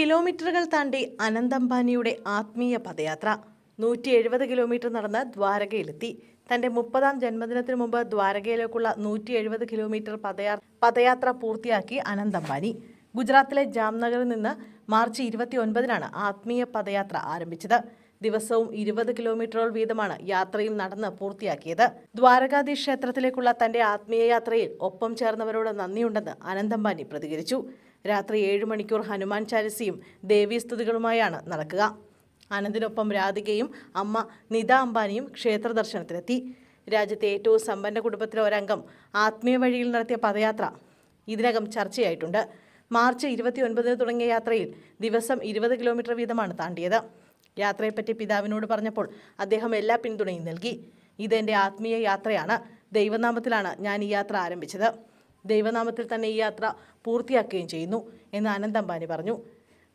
കിലോമീറ്ററുകൾ താണ്ടി അനന്തംബാനിയുടെ ആത്മീയ പദയാത്ര. നൂറ്റി എഴുപത് കിലോമീറ്റർ നടന്ന് ദ്വാരകയിലെത്തി. തന്റെ മുപ്പതാം ജന്മദിനത്തിന് മുമ്പ് ദ്വാരകയിലേക്കുള്ള നൂറ്റി എഴുപത് കിലോമീറ്റർ പദയാ പദയാത്ര പൂർത്തിയാക്കി അനന്തംബാനി. ഗുജറാത്തിലെ ജാംനഗറിൽ നിന്ന് മാർച്ച് ഇരുപത്തി ഒൻപതിനാണ് ആത്മീയ പദയാത്ര ആരംഭിച്ചത്. ദിവസവും ഇരുപത് കിലോമീറ്ററോൾ വീതമാണ് യാത്രയിൽ നടന്ന് പൂർത്തിയാക്കിയത്. ദ്വാരകാധി ക്ഷേത്രത്തിലേക്കുള്ള തന്റെ ആത്മീയ യാത്രയിൽ ഒപ്പം ചേർന്നവരോട് നന്ദിയുണ്ടെന്ന് അനന്തംബാനി പ്രതികരിച്ചു. രാത്രി ഏഴ് മണിക്കൂർ ഹനുമാൻ ചാലിസിയും ദേവീസ്തുതികളുമായാണ് നടക്കുക. ആനന്ദിനൊപ്പം രാധികയും അമ്മ നിത അംബാനിയും ക്ഷേത്ര ദർശനത്തിനെത്തി. രാജ്യത്തെ ഏറ്റവും സമ്പന്ന കുടുംബത്തിലെ ഒരംഗം ആത്മീയ വഴിയിൽ നടത്തിയ പദയാത്ര ഇതിനകം ചർച്ചയായിട്ടുണ്ട്. മാർച്ച് ഇരുപത്തി ഒൻപതിന് തുടങ്ങിയ യാത്രയിൽ ദിവസം ഇരുപത് കിലോമീറ്റർ വീതമാണ് താണ്ടിയത്. യാത്രയെപ്പറ്റി പിതാവിനോട് പറഞ്ഞപ്പോൾ അദ്ദേഹം എല്ലാ പിന്തുണയും നൽകി. ഇതെന്റെ ആത്മീയ യാത്രയാണ്. ദൈവനാമത്തിലാണ് ഞാൻ ഈ യാത്ര ആരംഭിച്ചത്. ദൈവനാമത്തിൽ തന്നെ ഈ യാത്ര പൂർത്തിയാക്കുകയും ചെയ്യുന്നു എന്ന് അനന്തംബാനി പറഞ്ഞു.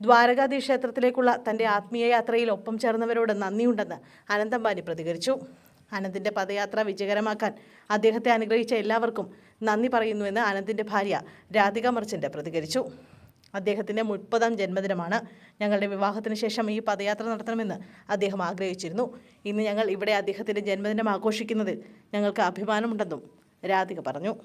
ദ്വാരകാധീശ് ക്ഷേത്രത്തിലേക്കുള്ള തന്റെ ആത്മീയ യാത്രയിൽ ഒപ്പം ചേർന്നവരോട് നന്ദിയുണ്ടെന്ന് അനന്തംബാനി പ്രതികരിച്ചു. അനന്തിന്റെ പദയാത്ര വിജയകരമാക്കാൻ അദ്ദേഹത്തെ അനുഗ്രഹിച്ച എല്ലാവർക്കും നന്ദി പറയുന്നുവെന്ന് അനന്തിന്റെ ഭാര്യ രാധിക മർച്ചന്റ് പ്രതികരിച്ചു. അദ്ദേഹത്തിന്റെ മുപ്പതാം ജന്മദിനമാണ്. ഞങ്ങളുടെ വിവാഹത്തിന് ശേഷം ഈ പദയാത്ര നടത്തണമെന്ന് അദ്ദേഹം ആഗ്രഹിച്ചിരുന്നു. ഇന്ന് ഞങ്ങൾ ഇവിടെ അദ്ദേഹത്തിന്റെ ജന്മദിനം ആഘോഷിക്കുന്നതിൽ ഞങ്ങൾക്ക് അഭിമാനമുണ്ടെന്നും രാധിക പറഞ്ഞു.